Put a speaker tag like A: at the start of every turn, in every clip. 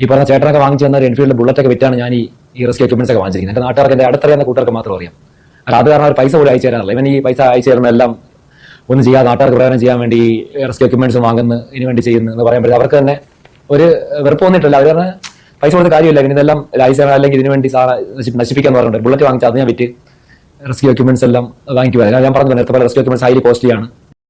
A: ഈ പറഞ്ഞ ചേട്ടനൊക്കെ വാങ്ങിച്ചു തന്ന ഒരു എൻഫീൽഡ് ബുള്ളറ്റ് ഒക്കെ വിറ്റാണ് ഞാൻ ഈ ഈ റിസ്ക് എക്യുപ്മെന്റ്സ് ഒക്കെ വാങ്ങിച്ചിരിക്കുന്നത്. എന്റെ നാട്ടുകാർക്ക് എന്റെ അടുത്തറിയുന്ന കൂട്ടുകാർക്ക് മാത്രം അറിയാം. അല്ല അത് കാരണം ഒരു പൈസ പോലും അയച്ചു തരാറില്ല ഇവൻ ഈ പൈസ അയച്ചു തരുന്ന എല്ലാം ഒന്നും ചെയ്യാതെ നാട്ടുകാർക്ക് പ്രയോജനം ചെയ്യാൻ വേണ്ടി റിസ്ക് എക്യുപ്മെന്റ്സ് വാങ്ങുന്നു ഇതിനു വേണ്ടി ചെയ്യുന്നു എന്ന് പറയുമ്പോൾ അവർക്ക് തന്നെ ഒരു വെറുപ്പ് വന്നിട്ടില്ല അവർ പറഞ്ഞാൽ പൈസ കൊടുത്ത കാര്യമില്ല. ഇനി ഇതെല്ലാം ലൈസൻസ് അല്ലെങ്കിൽ ഇതിനു വേണ്ടി നശിപ്പിക്കാൻ നശിപ്പിക്കാന്ന് പറഞ്ഞിട്ടുണ്ട്. ബുള്ളറ്റ് വാങ്ങിച്ചാൽ അത് ഞാൻ വിറ്റ് റിസ്ക് എക്യൂപ്മെന്റ്സ് എല്ലാം വാങ്ങിക്കുക ഞാൻ പറഞ്ഞു നേരത്തെ പോലെ റിസ്ക് എക്യുപ്മെന്റ്സ് ഹൈലി കോസ്റ്റ്ലിയാണ്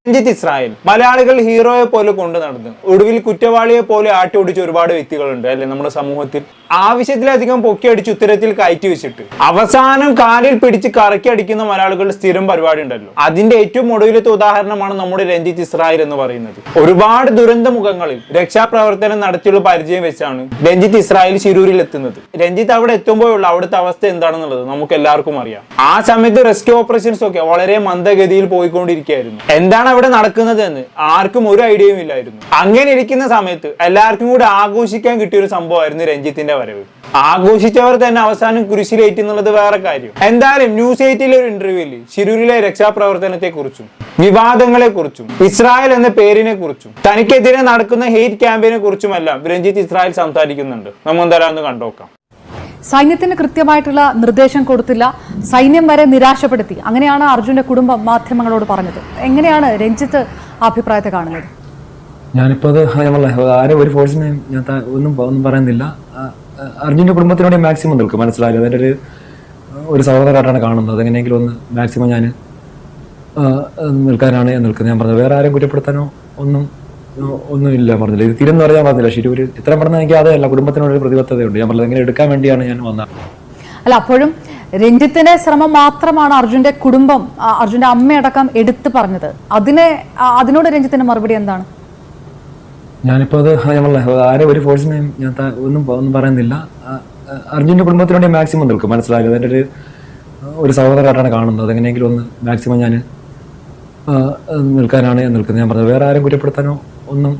B: രഞ്ജിത്ത് ഇസ്രായേൽ. മലയാളികൾ ഹീറോയെ പോലെ കൊണ്ടു നടന്നു. ഒടുവിൽ കുറ്റവാളിയെ പോലെ ആട്ടി ഓടിച്ച ഒരുപാട് വ്യക്തികളുണ്ട് അല്ലെ? നമ്മുടെ സമൂഹത്തിൽ. ആവശ്യത്തിലധികം പൊക്കിയടിച്ച് ഉത്തരത്തിൽ കയറ്റി വെച്ചിട്ട്. അവസാനം കാലിൽ പിടിച്ച് കറക്കി അടിക്കുന്ന മലയാളികളുടെ സ്ഥിരം പരിപാടി ഉണ്ടല്ലോ. അതിന്റെ ഏറ്റവും ഒടുവിലത്തെ ഉദാഹരണമാണ് നമ്മുടെ രഞ്ജിത്ത് ഇസ്രായേൽ എന്ന് പറയുന്നത്. ഒരുപാട് ദുരന്ത മുഖങ്ങളിൽ രക്ഷാപ്രവർത്തനം നടത്തിയുള്ള പരിചയം വെച്ചാണ് രഞ്ജിത്ത് ഇസ്രായേൽ ശിരൂരിൽ എത്തുന്നത് രഞ്ജിത്ത് അവിടെ എത്തുമ്പോഴുള്ള അവിടുത്തെ അവസ്ഥ എന്താണെന്നുള്ളത് നമുക്ക് എല്ലാവർക്കും അറിയാം. ആ സമയത്ത് റെസ്ക്യൂ ഓപ്പറേഷൻസ് ഒക്കെ വളരെ മന്ദഗതിയിൽ പോയിക്കൊണ്ടിരിക്കുകയായിരുന്നു. എന്താണ് അവിടെ നടക്കുന്നത് എന്ന്? ആർക്കും ഒരു ഐഡിയയും ഇല്ലായിരുന്നു. അങ്ങനെ ഇരിക്കുന്ന സമയത്ത് എല്ലാവർക്കും കൂടി ആഘോഷിക്കാൻ കിട്ടിയ ഒരു സംഭവമായിരുന്നു രഞ്ജിത്തിന്റെ വരവ്. ആഘോഷിച്ചവർ തന്നെ അവസാനം കുരിശിലേറ്റി എന്നുള്ളത് വേറെ കാര്യം. എന്തായാലും ന്യൂസ് എയ്റ്റിലെ ഒരു ഇന്റർവ്യൂവിൽ ശിരൂരിലെ രക്ഷാപ്രവർത്തനത്തെ കുറിച്ചും വിവാദങ്ങളെ കുറിച്ചും ഇസ്രായേൽ എന്ന പേരിനെ കുറിച്ചും തനിക്കെതിരെ നടക്കുന്ന ഹെയ്റ്റ് ക്യാമ്പയിനെ കുറിച്ചുമെല്ലാം രഞ്ജിത്ത് ഇസ്രായേൽ സംസാരിക്കുന്നുണ്ട്. നമ്മൾ എന്തായാലും ഒന്ന് കണ്ടോക്കാം.
C: സൈന്യത്തിന് കൃത്യമായിട്ടുള്ള നിർദ്ദേശം കൊടുത്തില്ല. സൈന്യം വരെ നിരാശപ്പെടുത്തി. അങ്ങനെയാണ് അർജുന്റെ കുടുംബം മാധ്യമങ്ങളോട് പറഞ്ഞത്. എങ്ങനെയാണ് രഞ്ജിത്ത് അഭിപ്രായത്തെ കാണുന്നത്?
A: ഞാനിപ്പോൾ അത് ആരും ഒരു ഫോഴ്സിനെ ഞാൻ ഒന്നും ഒന്നും പറയുന്നില്ല. അർജുന്റെ കുടുംബത്തിനോട് മാക്സിമം നിൽക്കും. മനസ്സിലായില്ല അതിന്റെ ഒരു ഒരു സഹോദരമായിട്ടാണ് കാണുന്നത്. അതെങ്ങനെയെങ്കിലും ഒന്ന് മാക്സിമം ഞാൻ നിൽക്കാനാണ് ഞാൻ നിൽക്കുന്നത്. ഞാൻ പറഞ്ഞത് വേറെ ആരും കുറ്റപ്പെടുത്താനോ ഒന്നും ഒന്നുമില്ല പറഞ്ഞില്ല. ഇത് തിരെന്ന് പറയാൻ പറഞ്ഞില്ല ശരി ഇത്ര പറഞ്ഞാൽ എനിക്ക് അതല്ല കുടുംബത്തിനോട് ഒരു പ്രതിബദ്ധതയുണ്ട്. ഞാൻ പറഞ്ഞത് ഇങ്ങനെ എടുക്കാൻ വേണ്ടിയാണ് ഞാൻ വന്നത്
C: അല്ല അപ്പോഴും രഞ്ജിത്തിന്റെ ശ്രമം മാത്രമാണ് അർജുന്റെ കുടുംബം അർജുന്റെ അമ്മയടക്കം എടുത്തു പറഞ്ഞത്. അതിനെ അതിനോട് രഞ്ജിത്തിന്റെ മറുപടി എന്താണ്?
A: ഞാനിപ്പോൾ അത് ആരും ഒരു ഫോഴ്സിനെയും ഞാൻ ഒന്നും ഒന്നും പറയുന്നില്ല. അർജുന്റെ ആ, വേണ്ടി കുടുംബത്തിനോട് മാക്സിമം നിൽക്കും. മനസ്സിലായില്ല അതിന്റെ ഒരു ഒരു സഹോദരമായിട്ടാണ് കാണുന്നത്. അതെങ്ങനെയെങ്കിലും ഒന്ന് മാക്സിമം ഞാൻ നിൽക്കാനാണ് ഞാൻ നിൽക്കുന്നത്. ഞാൻ പറഞ്ഞത് വേറെ ആരും കുറ്റപ്പെടുത്താനോ ഒന്നും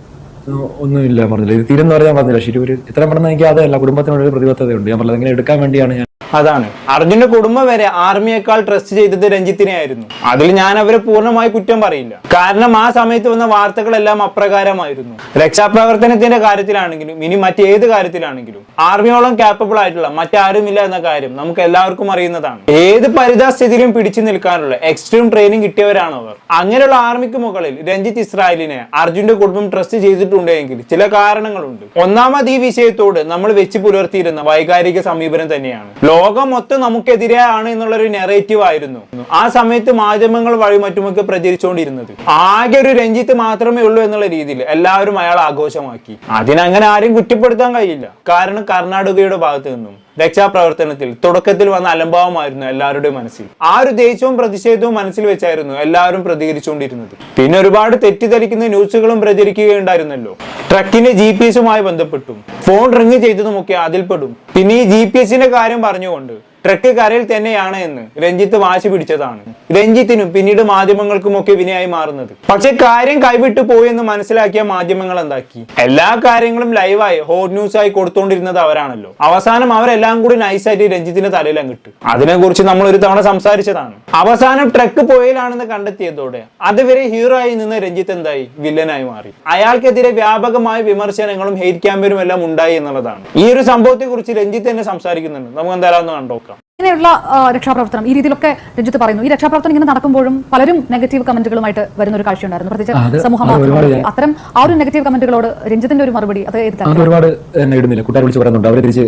A: ഒന്നുമില്ല പറഞ്ഞില്ല. ഇത് തീരെന്ന് പറയാൻ പറഞ്ഞില്ല ശരി ഒരു ഇത്ര പറഞ്ഞാൽ എനിക്ക് അതല്ല കുടുംബത്തിനോട് ഒരു പ്രതിബദ്ധതയുണ്ട്. ഞാൻ പറഞ്ഞത് ഇങ്ങനെ എടുക്കാൻ വേണ്ടിയാണ് ഞാൻ
B: അതാണ്. അർജുന്റെ കുടുംബം വരെ ആർമിയേക്കാൾ ട്രസ്റ്റ് ചെയ്തത് രഞ്ജിത്തിനെ ആയിരുന്നു അതിൽ ഞാൻ അവരെ പൂർണമായി കുറ്റം പറയില്ല. കാരണം ആ സമയത്ത് വന്ന വാർത്തകളെല്ലാം അപ്രകാരമായിരുന്നു. രക്ഷാപ്രവർത്തനത്തിന്റെ കാര്യത്തിലാണെങ്കിലും ഇനി മറ്റേത് കാര്യത്തിലാണെങ്കിലും ആർമിയോളം കാപ്പബിൾ ആയിട്ടുള്ള മറ്റാരുമില്ല എന്ന കാര്യം നമുക്ക് എല്ലാവർക്കും അറിയുന്നതാണ്. ഏത് പരിതാസ്ഥിതിയിലും പിടിച്ചു നിൽക്കാനുള്ള എക്സ്ട്രീം ട്രെയിനിങ് കിട്ടിയവരാണ് അവർ. അങ്ങനെയുള്ള ആർമിക്ക് മുകളിൽ രഞ്ജിത്ത് ഇസ്രായേലിനെ അർജുന്റെ കുടുംബം ട്രസ്റ്റ് ചെയ്തിട്ടുണ്ടെങ്കിൽ ചില കാരണങ്ങളുണ്ട്. ഒന്നാമത് ഈ വിഷയത്തോട് നമ്മൾ വെച്ച് പുലർത്തിയിരുന്ന വൈകാരിക സമീപനം തന്നെയാണ്. ലോകം മൊത്തം നമുക്കെതിരെയാണ് എന്നുള്ള ഒരു നെറേറ്റീവ് ആയിരുന്നു. ആ സമയത്ത് മാധ്യമങ്ങൾ വഴി മറ്റുമൊക്കെ പ്രചരിച്ചുകൊണ്ടിരുന്നത് ആകെ ഒരു രഞ്ജിത്ത് മാത്രമേ ഉള്ളൂ എന്നുള്ള രീതിയിൽ എല്ലാവരും അയാൾ ആഘോഷമാക്കി. അതിനങ്ങനെ ആരും കുറ്റപ്പെടുത്താൻ കഴിയില്ല. കാരണം കർണാടകയുടെ ഭാഗത്ത് നിന്നും. രക്ഷാപ്രവർത്തനത്തിൽ തുടക്കത്തിൽ വന്ന അലംഭാവമായിരുന്നു എല്ലാവരുടെയും മനസ്സിൽ. ആ ഒരു ദേഷ്യവും പ്രതിഷേധവും മനസ്സിൽ വെച്ചായിരുന്നു എല്ലാവരും പ്രതികരിച്ചുകൊണ്ടിരുന്നത്. പിന്നെ ഒരുപാട് തെറ്റിദ്ധരിക്കുന്ന ന്യൂസുകളും പ്രചരിക്കുകയുണ്ടായിരുന്നല്ലോ. ട്രക്കിന്റെ ജി പി എസുമായി ബന്ധപ്പെട്ടും ഫോൺ റിങ് ചെയ്തതുമൊക്കെ അതിൽപ്പെടും. പിന്നെ ഈ ജി പി എസിന്റെ കാര്യം പറഞ്ഞുകൊണ്ട് ട്രക്ക് കരയിൽ തന്നെയാണ് എന്ന്. രഞ്ജിത്ത് വാശി പിടിച്ചതാണ്. രഞ്ജിത്തിനും പിന്നീട് മാധ്യമങ്ങൾക്കും ഒക്കെ വിനയായി മാറുന്നത്. പക്ഷെ കാര്യം കൈവിട്ടു പോയി എന്ന് മനസ്സിലാക്കിയ മാധ്യമങ്ങൾ എന്താക്കി? എല്ലാ കാര്യങ്ങളും ലൈവായി ഹോട്ട് ന്യൂസ് ആയി കൊടുത്തോണ്ടിരുന്നത് അവരാണല്ലോ. അവസാനം അവരെല്ലാം കൂടി നൈസായിട്ട് രഞ്ജിത്തിന്റെ തലയിലും കിട്ടും അതിനെക്കുറിച്ച് നമ്മൾ ഒരു തവണ സംസാരിച്ചതാണ്. അവസാനം ട്രക്ക് പോയിലാണെന്ന് കണ്ടെത്തിയതോടെ അതുവരെ ഹീറോ ആയി നിന്ന രഞ്ജിത്ത് എന്തായി? വില്ലനായി മാറി. അയാൾക്കെതിരെ വ്യാപകമായ വിമർശനങ്ങളും ഹെയ്റ്റ് ക്യാമ്പയിനും എല്ലാം ഉണ്ടായി എന്നുള്ളതാണ്. ഈ ഒരു സംഭവത്തെ കുറിച്ച് രഞ്ജിത്ത് തന്നെ സംസാരിക്കുന്നുണ്ട്. നമുക്ക് എന്തായാലും ഒന്ന് കണ്ടോക്കാം.
C: ഇങ്ങനെയുള്ള രക്ഷാപ്രവർത്തനം ഈ രീതിയിലൊക്കെ രഞ്ജിത്ത് പറയുന്നു. ഈ രക്ഷാപ്രവർത്തനം ഇങ്ങനെ നടക്കുമ്പോഴും പലരും നെഗറ്റീവ് കമന്റുകളുമായിട്ട് വരുന്ന ഒരു കാഴ്ചയുണ്ടായിരുന്നു.
A: ഉണ്ടായിരുന്നു
C: പ്രത്യേകിച്ച് സമൂഹ മാധ്യമങ്ങളിൽ. അത്തരം ആ ഒരു നെഗറ്റീവ് കമന്റുകളോട് രഞ്ജിത്തിന്റെ ഒരു മറുപടി അത്
A: ഒരുപാട് എന്നെ ഇടുന്നില്ല. വിളിച്ച് പറയുന്നുണ്ട്. അവരെ തിരിച്ച്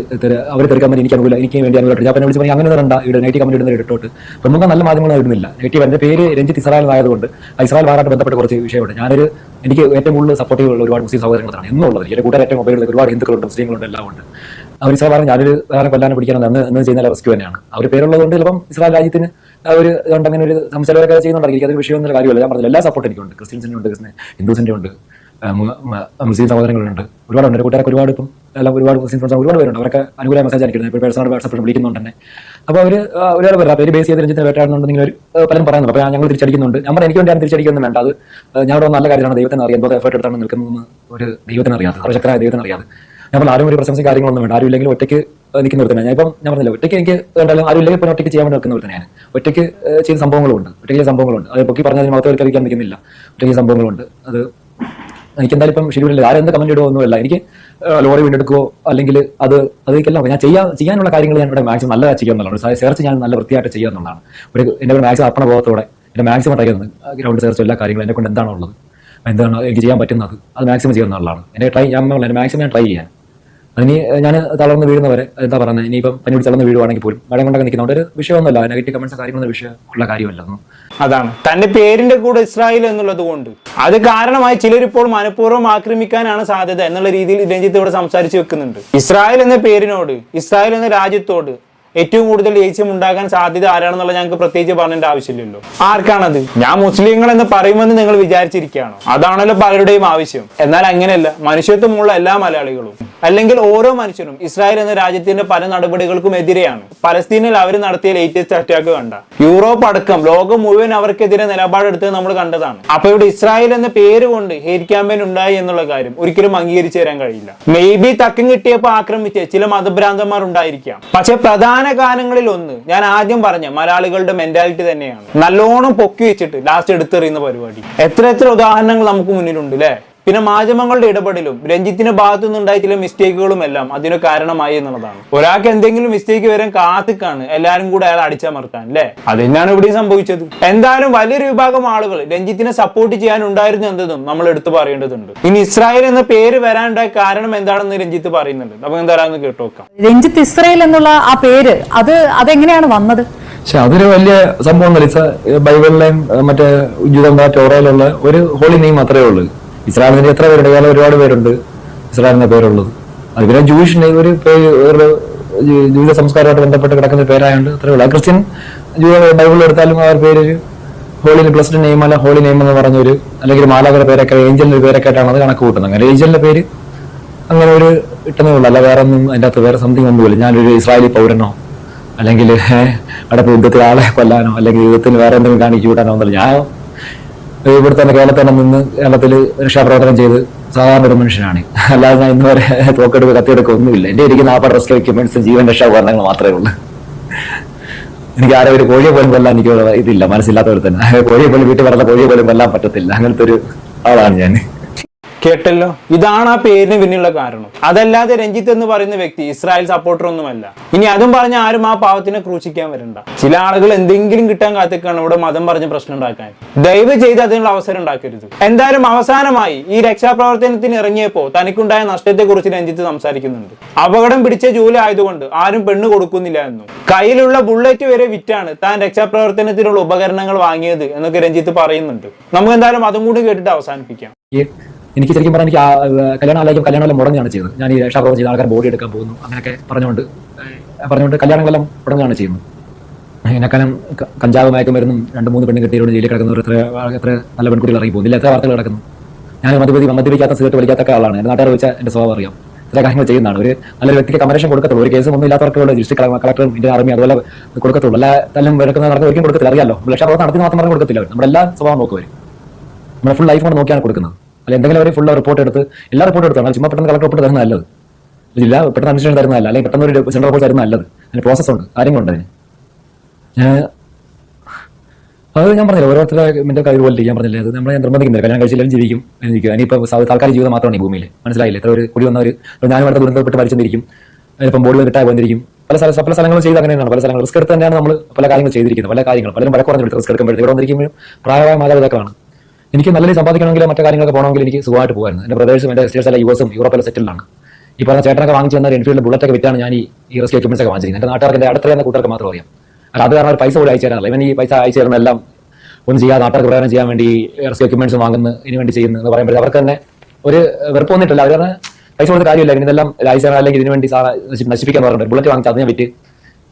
A: അവരെ തെറിക്കാൻ എനിക്ക് അനുകൂല എനിക്ക് വേണ്ടി അനുകൂല ഞാൻ വിളിച്ച് പറഞ്ഞാൽ അങ്ങനെ ഇടണ്ട ഇവിടെ നെഗറ്റീവ് കമന്റ് ഇടുന്ന ഇട്ടോട്ട്. പ്രമുഖ നല്ല മാധ്യമങ്ങൾ ഇടുന്നില്ല. നെഗറ്റീവ് എന്റെ പേര് രഞ്ജിത്ത് ഇസ്രായേൽ ആയതുകൊണ്ട് ഇസ്രായേൽ വാറായിട്ട് ബന്ധപ്പെട്ട കുറച്ച് വിഷയമുണ്ട്. ഞാനൊരു എനിക്ക് ഏറ്റവും കൂടുതൽ സപ്പോർട്ടീവ് ഉള്ള ഒരുപാട് മുസ്ലിം സഹോദരങ്ങളാണ്. എന്നുള്ളത് എന്റെ കൂട്ടുകാർ ഏറ്റവും മൊബൈലുകൾ ഒരുപാട് ഹിന്ദുക്കളുണ്ട് മുസ്ലിങ്ങളുണ്ട് എല്ലാം ഉണ്ട് അവർ ഇസ്രായേൽ പറഞ്ഞു ഞാനൊരു വേറെ കൊല്ലാനെ പിടിക്കണം അന്ന് എന്ന് ചെയ്യുന്ന റെസ്ക്യൂ തന്നെയാണ്. അവർ പേരുള്ളതുകൊണ്ട് ചിലപ്പം ഇസ്രായേൽ രാജ്യത്തിന് ഒരു ഇതുകൊണ്ട് അങ്ങനെ ഒരു സംശയമൊക്കെ ചെയ്യുന്നുണ്ടെങ്കിൽ അതൊരു വിഷയമൊന്നും കാര്യമല്ല. ഞാൻ പറഞ്ഞില്ല എല്ലാ സപ്പോർട്ട് എനിക്കുണ്ട്. ക്രിസ്ത്യൻസിന്റെ ഉണ്ട് ഹിന്ദുസിന്റെ ഉണ്ട് മുസ്ലിം സഹോദരങ്ങളുണ്ട്. ഒരുപാടുണ്ട് എന്റെ കൂട്ടുകാരൊക്കെ ഒരുപാട് ഇപ്പം എല്ലാം ഒരുപാട് മുസ്ലിം ഫ്രണ്ട്സ് ഒരുപാട് പേരുണ്ട്. അവരൊക്കെ അനുകൂല മെസ്സേജ് അയക്കുന്നത് ഇപ്പോൾ പേഴ്സണൽ വാട്സപ്പിൽ വിളിക്കുന്നുണ്ട് തന്നെ അപ്പോൾ അവർ ഒരുപാട് പേര് പേര് ബേസ് ചെയ്ത് രഞ്ജിത്ത് നിങ്ങൾ ഒരു പലരും പറയുന്നുണ്ട്. അപ്പോൾ ഞങ്ങൾ തിരിച്ചടിക്കുന്നുണ്ട്. ഞാൻ എനിക്ക് വേണ്ടി ഞാൻ തിരിച്ചടിക്കൊന്നും വേണ്ട. അത് ഞാനോട് നല്ല കാര്യമാണ്. ദൈവത്തിന് അറിയാം. എന്തോ എഫേർട്ട് എടുത്താണ് നിൽക്കുന്നതെന്ന് ഒരു ദൈവത്തിന് അറിയാതെ സർവശക്തനായ ദൈവത്തിന് അറിയാതെ ഞാൻ പറഞ്ഞു ആരും ഒരു പ്രശംസ കാര്യങ്ങളൊന്നും വേണ്ട. ആരും ഇല്ലെങ്കിൽ ഒറ്റയ്ക്ക് നിൽക്കുന്ന ഒരു തന്നെയാണ് ഞാൻ ഇപ്പം ഞാൻ പറഞ്ഞില്ല ഒറ്റയ്ക്ക് എനിക്ക് വേണ്ടാലും ആരും ഇല്ലെങ്കിൽ പിന്നെ ഒറ്റയ്ക്ക് ചെയ്യാൻ വേണ്ടി നിൽക്കുന്ന ഒരു തന്നെയാണ് ഒറ്റയ്ക്ക് ചെയ്ത സംഭവങ്ങളുണ്ട്. ഒറ്റയ്ക്ക് സംഭവങ്ങളുണ്ട്. അത് പൊക്കി പറഞ്ഞാൽ മാത്രം കളിക്കാൻ നിൽക്കുന്നില്ല. ഒറ്റയ്ക്ക് സംഭവങ്ങളുണ്ട്. അത് എനിക്ക് എന്തായാലും ഇപ്പം ഷെഡ്യൂളില്ല ആരെന്ത് കമന്റ് ഇടുമോ ഒന്നുമില്ല. എനിക്ക് ലോറി വീണ്ടെടുക്കുവോ അല്ലെങ്കിൽ അത് അതൊക്കെല്ലാം ഞാൻ ചെയ്യാൻ ചെയ്യാനുള്ള കാര്യങ്ങൾ ഞാൻ ഇവിടെ മാക്സിമം നല്ല ചെയ്യുക എന്നുള്ളതാണ് സെർച്ച് ഞാൻ നല്ല വൃത്തിയായിട്ട് ചെയ്യുക എന്നുള്ളതാണ് ഒരു എന്റെ ഒരു മാക്സിമം അർപ്പണ ബോധത്തോടെ എന്റെ മാക്സിമം ചെയ്യുന്നത് ഗ്രൗണ്ട് സെർച്ച് എല്ലാ കാര്യങ്ങളും എന്നെ കൊണ്ട് എന്താണുള്ളത്? എന്താണ് എനിക്ക് ചെയ്യാൻ പറ്റുന്നത്? അത് മാക്സിമം ചെയ്യുന്നതാണ് എന്റെ ട്രൈ ഞാൻ മാക്സിമം ഞാൻ ട്രൈ ചെയ്യാൻ. അതിന് ഞാൻ തളർന്ന് വീഴുന്നവരെ എന്താ പറയുന്നത് ഇനിയിപ്പം പനി പിടിച്ച് തളർന്ന് വീഴുവാണെങ്കിൽ പോലും മഴ കൊണ്ടൊക്കെ നിൽക്കുന്നതുകൊണ്ട് ഒരു വിഷയമൊന്നുമല്ല നെഗറ്റീവ് കമന്റ്സ് കാര്യങ്ങളൊന്നും വിഷയം ഉള്ള കാര്യമല്ല
B: അതാണ്. തന്റെ പേരിന്റെ കൂടെ ഇസ്രായേൽ എന്നുള്ളത് കൊണ്ട്. അത് കാരണമായി ചിലരിപ്പോൾ മനഃപൂർവം ആക്രമിക്കാനാണ് സാധ്യത എന്നുള്ള രീതിയിൽ രഞ്ജിത്ത് ഇവിടെ സംസാരിച്ചു വെക്കുന്നുണ്ട്. ഇസ്രായേൽ എന്ന പേരിനോട് ഇസ്രായേൽ എന്ന രാജ്യത്തോട് ഏറ്റവും കൂടുതൽ ദേഷ്യം ഉണ്ടാകാൻ സാധ്യത ആരാണെന്നുള്ള ഞങ്ങൾക്ക് പ്രത്യേകിച്ച് പറഞ്ഞേണ്ട ആവശ്യമില്ലല്ലോ. ആർക്കാണത്? ഞാൻ മുസ്ലിങ്ങൾ എന്ന് പറയുമെന്ന് നിങ്ങൾ വിചാരിച്ചിരിക്കുകയാണോ? അതാണല്ലോ പലരുടെയും ആവശ്യം. എന്നാൽ അങ്ങനെയല്ല. മനുഷ്യത്വമുള്ള എല്ലാ മലയാളികളും അല്ലെങ്കിൽ ഓരോ മനുഷ്യനും ഇസ്രായേൽ എന്ന രാജ്യത്തിന്റെ പല നടപടികൾക്കും എതിരെയാണ്. പലസ്തീനിൽ അവർ നടത്തിയ ലേറ്റസ്റ്റ് അറ്റാക്ക് കണ്ട. യൂറോപ്പ് അടക്കം ലോകം മുഴുവൻ അവർക്കെതിരെ നിലപാടെടുത്തത് നമ്മൾ കണ്ടതാണ്. അപ്പൊ ഇവിടെ ഇസ്രായേൽ എന്ന പേര് കൊണ്ട് ഹേറ്റ് ക്യാമ്പയിൻ ഉണ്ടായി എന്നുള്ള കാര്യം ഒരിക്കലും അംഗീകരിച്ചു തരാൻ കഴിയില്ല. മേ ബി തക്കം കിട്ടിയപ്പോൾ ആക്രമിച്ച് ചില മതഭ്രാന്തന്മാർ ഉണ്ടായിരിക്കാം. പക്ഷെ പ്രധാന കാരണങ്ങളിൽ ഒന്ന്. ഞാൻ ആദ്യം പറഞ്ഞ മലയാളികളുടെ മെന്റാലിറ്റി തന്നെയാണ്. നല്ലോണം പൊക്കി വെച്ചിട്ട് ലാസ്റ്റ് എടുത്തെറിയുന്ന പരിപാടി. എത്ര എത്ര ഉദാഹരണങ്ങൾ നമുക്ക് മുന്നിലുണ്ട് അല്ലേ പിന്നെ മാധ്യമങ്ങളുടെ ഇടപെടലും രഞ്ജിത്തിന്റെ ഭാഗത്തു നിന്നുണ്ടായ ചില മിസ്റ്റേക്കുകളും എല്ലാം അതിന് കാരണമായി എന്നുള്ളതാണ്. ഒരാൾക്ക് എന്തെങ്കിലും മിസ്റ്റേക്ക് വരാൻ കാത്തിക്കാണ് എല്ലാരും കൂടെ അയാൾ അടിച്ചമർത്താൻ അല്ലേ? അത് തന്നെയാണ് ഇവിടെ സംഭവിച്ചത്. എന്തായാലും വലിയൊരു വിഭാഗം ആളുകൾ രഞ്ജിത്തിനെ സപ്പോർട്ട് ചെയ്യാൻ ഉണ്ടായിരുന്നു എന്നതും നമ്മൾ എടുത്തു പറയേണ്ടതുണ്ട്. ഇനി ഇസ്രായേൽ എന്ന പേര് വരാനുണ്ടായ കാരണം എന്താണെന്ന് രഞ്ജിത്ത് പറയുന്നുണ്ട്. നമുക്ക് എന്തായാലും കേട്ടോക്കാം
C: രഞ്ജിത്ത് ഇസ്രായേൽ എന്നുള്ള ആ പേര് അത് അതെങ്ങനെയാണ് വന്നത്?
A: പക്ഷെ അതൊരു വലിയ സംഭവം ബൈബിളിലെയും മറ്റേ ഉജ്ജിതം ടോറയിലുള്ള ഒരു ഹോളി നെയിം അത്രേ ഉള്ളൂ. ഇസ്രായേലിന് എത്ര പേരുണ്ട്? വേറെ ഒരുപാട് പേരുണ്ട് എന്ന പേരുള്ളത്. അത് പിന്നെ ജൂയിഷ് നെയിം ഒരു പേര് ജൂത സംസ്കാരമായിട്ട് ബന്ധപ്പെട്ട് കിടക്കുന്ന പേരായതുകൊണ്ട് അത്രേ ഉള്ളൂ. ക്രിസ്ത്യൻ ജൂത ബൈബിളിൽ എടുത്താലും ആ ഒരു പേര് ഹോളി പ്ലസ് നെയിം അല്ല ഹോളി നെയിം എന്ന് പറഞ്ഞൊരു അല്ലെങ്കിൽ മാലാകരുടെ പേരൊക്കെ ഏഞ്ചലിന്റെ പേരൊക്കെ ആയിട്ടാണ് അത് കണക്ക് കൂട്ടുന്നത്. അങ്ങനെ ഏഞ്ചലിന്റെ പേര് അങ്ങനെ ഒരു കിട്ടുന്നേ ഉള്ളൂ. അല്ല വേറെ ഒന്നും അതിന്റെ അകത്ത് വേറെ സംതിങ് ഒന്നുമില്ല. ഞാനൊരു ഇസ്രായേലി പൗരനോ അല്ലെങ്കിൽ അവിടെ യുദ്ധത്തിൽ ആളെ കൊല്ലാനോ അല്ലെങ്കിൽ യുദ്ധത്തിന് വേറെ എന്തെങ്കിലും കാണിച്ചു വിടാനോ ഒന്നുമില്ല. ഞാൻ ഇവിടെ തന്നെ കേരളത്തിൽ തന്നെ നിന്ന് കേരളത്തിൽ രക്ഷാപ്രവർത്തനം ചെയ്ത് സാധാരണ ഒരു മനുഷ്യനാണ്. അല്ലാതെ ഞാൻ ഇന്ന് വരെ തോക്കെടുക്കുക കത്തിയെടുക്കുക ഒന്നുമില്ല. എന്റെ ഇരിക്കുന്ന ആ റെസ്ക്യൂ എക്യുപ്മെന്റ്സ് ജീവൻ രക്ഷാ ഉപകരണങ്ങൾ മാത്രമേ ഉള്ളൂ. എനിക്ക് ആരെ ഒരു കോഴിയെ പോലും കൊല്ലാൻ എനിക്ക് ഇതില്ല. മനസ്സില്ലാത്തവർ തന്നെ. കോഴിയെ പോലും വീട്ടിൽ വരുന്ന കോഴിയെ പോലും കൊല്ലാൻ പറ്റത്തില്ല. അങ്ങനത്തെ ഒരു ആളാണ് ഞാൻ.
B: കേട്ടല്ലോ? ഇതാണ് ആ പേരിന് പിന്നിലുള്ള കാരണം. അതല്ലാതെ രഞ്ജിത്ത് എന്ന് പറയുന്ന വ്യക്തി ഇസ്രായേൽ സപ്പോർട്ടർ ഒന്നുമല്ല. ഇനി അതും പറഞ്ഞ ആരും ആ പാവത്തിനെ ക്രൂശിക്കാൻ വരണ്ട. ചില ആളുകൾ എന്തെങ്കിലും കിട്ടാൻ കാത്തിക്കാണ് ഇവിടെ മതം പറഞ്ഞ് പ്രശ്നം ഉണ്ടാക്കാൻ. ദയവ് ചെയ്ത് അതിനുള്ള അവസരം ഉണ്ടാക്കരുത്. എന്തായാലും അവസാനമായി ഈ രക്ഷാപ്രവർത്തനത്തിന് ഇറങ്ങിയപ്പോൾ തനിക്കുണ്ടായ നഷ്ടത്തെ കുറിച്ച് രഞ്ജിത്ത് സംസാരിക്കുന്നുണ്ട്. അപകടം പിടിച്ച ജോലി ആയതുകൊണ്ട് ആരും പെണ്ണ് കൊടുക്കുന്നില്ല എന്നും. കയ്യിലുള്ള ബുള്ളറ്റ് വരെ വിറ്റാണ് താൻ രക്ഷാപ്രവർത്തനത്തിനുള്ള ഉപകരണങ്ങൾ വാങ്ങിയത് എന്നൊക്കെ രഞ്ജിത്ത് പറയുന്നുണ്ട്. നമുക്ക് എന്തായാലും അതും കൂടി കേട്ടിട്ട് അവസാനിപ്പിക്കാം.
A: എനിക്ക് ശരിക്കും പറഞ്ഞാൽ എനിക്ക് കല്യാണം കല്യാണം കല്യാണമെല്ലാം മുടങ്ങുകയാണ് ചെയ്യുന്നത്. ഞാൻ ഈ രക്ഷാപ്രവർത്തനം ചെയ്ത ആൾക്കാർ ബോഡി എടുക്കാൻ പോകുന്നു. അങ്ങനെയൊക്കെ പറഞ്ഞുകൊണ്ട് പറഞ്ഞുകൊണ്ട് കല്യാണങ്ങളെല്ലാം മുടങ്ങുകയാണ് ചെയ്യുന്നത്. എന്നെക്കാലം കഞ്ചാവ് മയക്കുമരുന്നും രണ്ട് മൂന്ന് പെണ്ണ് കെട്ടിയോട് ജയിലിൽ കിടക്കുന്നവർ എത്ര എത്ര നല്ല പെൺകുട്ടികൾ ഇറങ്ങി പോകുന്നില്ല എത്ര വാർത്തകൾ കിടക്കുന്നു. ഞാൻ മദ്യപതി മദ്യപിക്കാത്ത സിഗരറ്റ് വലിക്കാത്ത ആളാണ്. എന്റെ നാട്ടുകാർ വെച്ചാൽ എന്റെ സ്വഭാവം അറിയാം. ഇത്ര കാര്യങ്ങൾ ചെയ്യുന്നതാണ്. ഒരു നല്ലൊരു വ്യക്തിക്ക് കമരേഷൻ കൊടുക്കത്തുള്ളൂ. ഒരു കേസും ഒന്നും ഇല്ലാത്തവർക്കുള്ള ഡിസ്ട്രിക്ട് കളക്ടറും ഇന്ത്യൻ ആർമി അതുപോലെ കൊടുക്കത്തുള്ളൂ. എല്ലാ തല്ലും വിലക്കുന്ന നടക്കുന്ന ഒരിക്കലും കൊടുക്കത്തില്ല. അറിയാമല്ലോ രക്ഷാപ്രവർത്തനം നടത്തി മാത്രം കൊടുക്കത്തില്ല. നമ്മുടെ എല്ലാ സ്വഭാവം നോക്കുവരും നമ്മുടെ ഫുൾ ലൈഫ് കൊണ്ട് നോക്കിയാണ് കൊടുക്കുന്നത്. അല്ല എന്തെങ്കിലും അവർ ഫുൾ റിപ്പോർട്ട് എടുത്ത് എല്ലാ റിപ്പോർട്ട് എടുത്താണ്. ചുമ്മാ പെട്ടെന്ന് കളക്ടർ റിപ്പോർട്ട് തരുന്നത് നല്ലത്. ഇല്ല പെട്ടെന്ന് അന്വേഷണം തരുന്നതല്ല അല്ലെങ്കിൽ പെട്ടെന്ന് ഒരു സെൻട്രൽ റിപ്പോർട്ട് തരുന്നത് നല്ലത്. അതിന് പ്രോസസ് ഉണ്ട്. കാര്യങ്ങളുണ്ട് അതിന്. അത് ഞാൻ പറഞ്ഞില്ല ഓരോരുത്തരുടെ മെന്റൽ കഴിവ് പോലെ ഞാൻ പറഞ്ഞില്ല? അത് നമ്മളെ നിർബന്ധിക്കുന്നില്ല. കല്യാണം കഴിച്ചില്ലാലും ജീവിക്കും ജീവിക്കും അതിനിപ്പോൾ താൽക്കാലിക ജീവിതം മാത്രമാണ് ഈ ഭൂമിയിൽ മനസ്സിലായില്ല? എത്ര ഒരു കുടി വന്നവർ ഞാനും അടുത്ത ദുരന്തപ്പെട്ട് മരിച്ചെന്നിരിക്കും. ഇപ്പം ബോഡി കിട്ടാൻ വന്നിരിക്കും. പല സ്ഥല പല സ്ഥലങ്ങളും ചെയ്ത് അങ്ങനെയാണ്. പല സ്ഥലങ്ങൾ റിസ്ക് എടുത്ത് തന്നെയാണ് നമ്മൾ പല കാര്യങ്ങൾ ചെയ്തിരിക്കുന്നത്. പല കാര്യങ്ങൾ പലരും വില കുറഞ്ഞിട്ട് റിസ്ക് എടുക്കുമ്പോഴത്തേക്ക് ഇവിടെ വന്നിരിക്കുമ്പോഴും പ്രായമായ മാതാപിതാക്കളാണ്. എനിക്ക് നല്ല രീതിയിൽ സമ്പാദിക്കണമെങ്കിൽ മറ്റു കാര്യങ്ങളൊക്കെ പോകണമെങ്കിൽ എനിക്ക് സുഖമായിട്ട് പോകുമായിരുന്നു. എന്റെ ബ്രദേഴ്സും എന്റെ സിസ്റ്റേഴ്സ് എല്ലാം യുഎസും യൂറോപ്പിലെ സെറ്റിലാണ് ഈ പറഞ്ഞ ചേട്ടനൊക്കെ വാങ്ങിച്ചു തന്ന എൻഫീൽഡ് ബുള്ളറ്റ് വിറ്റാണ് ഞാൻ ഈ ഈ എക്യൂപ്മെന്റ്സ് ഒക്കെ വാങ്ങിച്ചിരിക്കുന്നത്. എന്റെ നാട്ടുകാർക്ക് എന്റെ അടുത്തുള്ള കൂട്ടർക്ക് മാത്രം അറിയാം. അല്ല അത് കാരണം പൈസ പോലും അയച്ചു തരാറില്ല ഇവൻ ഈ പൈസ അയച്ചു തരുന്ന എല്ലാം ഒന്നും ചെയ്യാതെ നാട്ടുകാർക്ക് പ്രയോജനം ചെയ്യാൻ വേണ്ടി റിസ്ക് എക്യുപ്മെന്റ്സ് വാങ്ങുന്നു ഇതിന് വേണ്ടി ചെയ്യുന്നു എന്ന് പറയുമ്പോൾ അവർക്ക് തന്നെ ഒരു വെറുപ്പ് വന്നിട്ടില്ല. അവർ പൈസ കൊടുത്ത കാര്യമില്ല. ഇതിനെല്ലാം അയച്ചു ലൈസൻസ് അല്ലെങ്കിൽ ഇതിനുവേണ്ടി നശിപ്പിക്കാൻ പറഞ്ഞിട്ടുണ്ട്. ബുള്ളറ്റ് വാങ്ങിച്ചാൽ അതിനെ വിറ്റ്.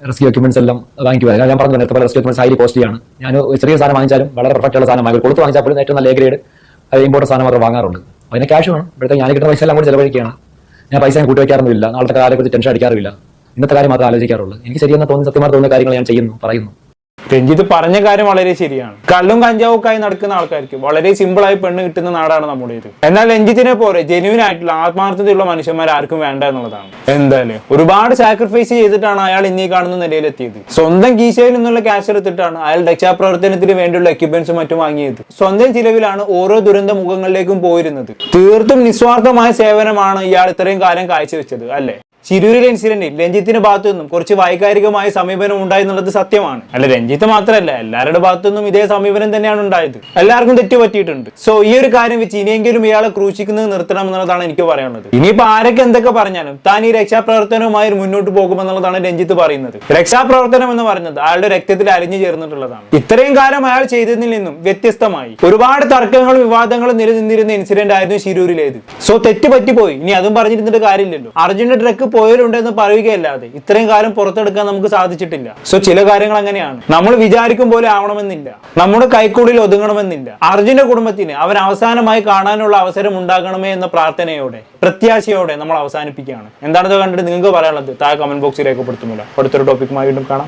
A: റെസ്ക്യൂ എക്യുപ്മെന്റ്സ് എല്ലാം വാങ്ങിക്കുക ഞാൻ പറഞ്ഞു നേരത്തെ പോലെ റെസ്ക്യൂ എക്യുപ്മെന്റ്സ് ഹൈലി കോസ്റ്റ്ലിയാണ് ഞാൻ ഒരു ചെറിയ സാധനം വാങ്ങിച്ചാലും വളരെ പെർഫെക്റ്റ് ഉള്ള സാധനം വാങ്ങി കൊടുത്ത് വാങ്ങിച്ചാൽ പോലും ഏറ്റവും നല്ല ഗ്രേഡ് ഇമ്പോർട്ടൻ സാധനം മാത്രം വാങ്ങാറുണ്ട്. അതിന് ക്യാഷ് വേണം. ഇവിടുത്തെ ഞാൻ കിട്ടുന്ന പൈസ എല്ലാം കൂടി ചിലവഴിക്കുകയാണ്. ഞാൻ പൈസ കൂട്ടി വയ്ക്കാറൊന്നുമില്ല നാളത്തെ കാലത്തെ കുറിച്ച് ടെൻഷൻ അടിക്കാറില്ല ഇന്നത്തെ കാര്യം മാത്രം ആലോചിക്കാറുള്ളൂ. എനിക്ക് ശരിയെന്ന് തോന്നുന്ന സത്യമായിട്ട് തോന്നുന്ന കാര്യങ്ങൾ ഞാൻ ചെയ്യുന്നു പറയുന്നു.
B: രഞ്ജിത്ത് പറഞ്ഞ കാര്യം വളരെ ശരിയാണ്. കള്ളും കഞ്ചാവുക്കായി നടക്കുന്ന ആൾക്കാർക്ക് വളരെ സിമ്പിളായി പെണ്ണ് കിട്ടുന്ന നാടാണ് നമ്മുടെ ഇത്. എന്നാൽ രഞ്ജിത്തിനെ പോലെ ജെന്യൂൻ ആയിട്ടുള്ള ആത്മാർത്ഥതയുള്ള മനുഷ്യന്മാർ ആർക്കും വേണ്ട എന്നുള്ളതാണ്. എന്തായാലും ഒരുപാട് സാക്രിഫൈസ് ചെയ്തിട്ടാണ് അയാൾ ഇന്നീ കാണുന്ന നിലയിലെത്തിയത്. സ്വന്തം കീശയിൽ നിന്നുള്ള ക്യാഷ് എടുത്തിട്ടാണ് അയാൾ രക്ഷാപ്രവർത്തനത്തിന് വേണ്ടിയുള്ള എക്യുപ്മെന്റ്സും മറ്റും വാങ്ങിയത്. സ്വന്തം ചിലവിലാണ് ഓരോ ദുരന്ത മുഖങ്ങളിലേക്കും പോയിരുന്നത്. തീർത്തും നിസ്വാർത്ഥമായ സേവനമാണ് ഇയാൾ ഇത്രയും കാലം കാഴ്ചവെച്ചത് അല്ലേ? ശിരൂരിലെ ഇൻസിഡന്റിൽ രഞ്ജിത്തിന്റെ ഭാഗത്തു നിന്നും കുറച്ച് വൈകാരികമായ സമീപനം ഉണ്ടായി എന്നുള്ളത് സത്യമാണ്. അല്ല രഞ്ജിത്ത് മാത്രമല്ല എല്ലാവരുടെ ഭാഗത്തു നിന്നും ഇതേ സമീപനം തന്നെയാണ് ഉണ്ടായത്. എല്ലാവർക്കും തെറ്റ് പറ്റിയിട്ടുണ്ട് സോ ഈ ഒരു കാര്യം വെച്ച് ഇനിയെങ്കിലും ഇയാളെ ക്രൂശിക്കുന്നത് നിർത്തണം എന്നുള്ളതാണ് എനിക്ക് പറയാനുള്ളത്. ഇനിയിപ്പോ ആരൊക്കെ എന്തൊക്കെ പറഞ്ഞാലും താൻ ഈ രക്ഷാപ്രവർത്തനവുമായി മുന്നോട്ട് പോകുമെന്നുള്ളതാണ് രഞ്ജിത്ത് പറയുന്നത്. രക്ഷാപ്രവർത്തനം എന്ന് പറയുന്നത് അയാളുടെ രക്തത്തിൽ അലിഞ്ഞു ചേർന്നിട്ടുള്ളതാണ്. ഇത്രയും കാലം അയാൾ ചെയ്തതിൽ നിന്നും വ്യത്യസ്തമായി ഒരുപാട് തർക്കങ്ങളും വിവാദങ്ങളും നിലനിന്നിരുന്ന ഇൻസിഡന്റ് ആയിരുന്നു ശിരൂരിലേത് സോ തെറ്റ് പറ്റിപ്പോയി. ഇനി അതും പറഞ്ഞിരുന്നിട്ട് കാര്യമില്ലല്ലോ. അർജുന്റെ ട്രക്ക് പോയവരുണ്ടെന്ന് പറയുകയല്ലാതെ ഇത്രയും കാലം പുറത്തെടുക്കാൻ നമുക്ക് സാധിച്ചിട്ടില്ല. സോ ചില കാര്യങ്ങൾ അങ്ങനെയാണ്. നമ്മൾ വിചാരിക്കും പോലെ ആവണമെന്നില്ല. നമ്മുടെ കൈക്കുള്ളിൽ ഒതുങ്ങണമെന്നില്ല. അർജുന്റെ കുടുംബത്തിന് അവൻ അവസാനമായി കാണാനുള്ള അവസരം ഉണ്ടാകണമേ എന്ന പ്രാർത്ഥനയോടെ പ്രത്യാശയോടെ നമ്മൾ അവസാനിപ്പിക്കുകയാണ്. എന്താണെന്ന് കണ്ടിട്ട് നിങ്ങൾക്ക് പറയാനുള്ളത്? താഴെ കമന്റ് ബോക്സിൽ രേഖപ്പെടുത്തുന്നില്ല. അടുത്തൊരു ടോപ്പിക്കുമായി വീണ്ടും കാണാം.